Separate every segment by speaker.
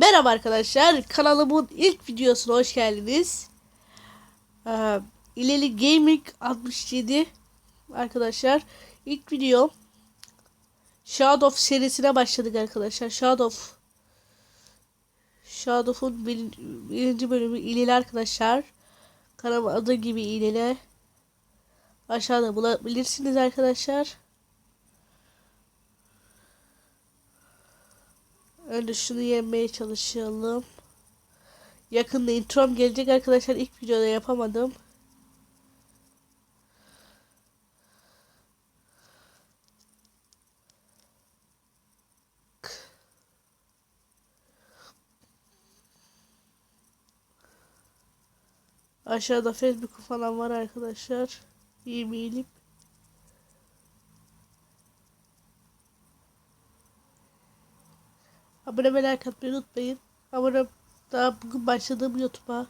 Speaker 1: Merhaba arkadaşlar. Kanalımın ilk videosuna hoş geldiniz. Ee, İleri Gaming 67 arkadaşlar. İlk video Shadow serisine başladık arkadaşlar. Shadow Shadow'un bir, birinci bölümü İleri arkadaşlar. Kanalın adı gibi İleri. Aşağıda bulabilirsiniz arkadaşlar. Önce şunu yenmeye çalışalım. Yakında introm gelecek arkadaşlar. İlk videoda yapamadım. Aşağıda Facebook falan var arkadaşlar. E-mailim. Abone ve like atmayı unutmayın. Abone daha bugün başladığım YouTube'a.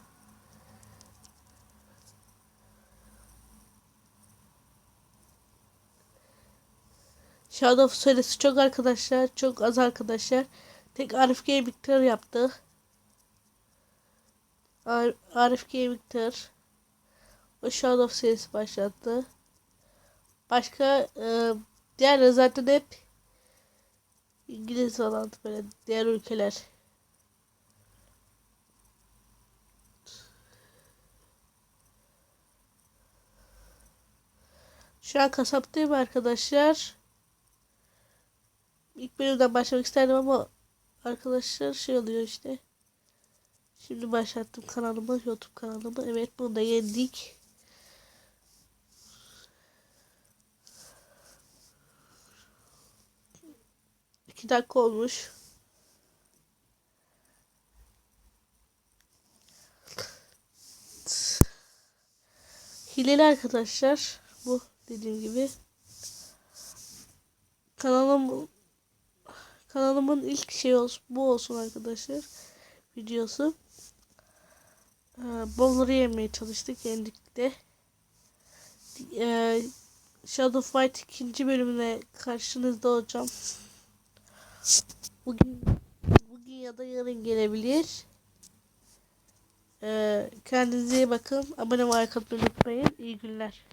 Speaker 1: Shadow serisi çok arkadaşlar. Çok az arkadaşlar. Tek Arif Gaming'ler yaptı. Ar Arif Gaming'ler. O Shadow serisi başlattı. Başka e, diğer zaten hep İngiliz falan böyle diğer ülkeler. Şu an kasaptayım arkadaşlar. İlk bölümden başlamak isterdim ama arkadaşlar şey oluyor işte. Şimdi başlattım kanalımı, YouTube kanalımı. Evet bunu da yendik. İki dakika olmuş. Hileli arkadaşlar. Bu dediğim gibi. Kanalım kanalımın ilk şey olsun bu olsun arkadaşlar. Videosu. Ee, bolları yemeye çalıştık yendik de. Ee, Shadow Fight ikinci bölümüne karşınızda olacağım. Bugün bugün ya da yarın gelebilir. Ee, kendinize iyi bakın. Abone olmayı unutmayın. İyi günler.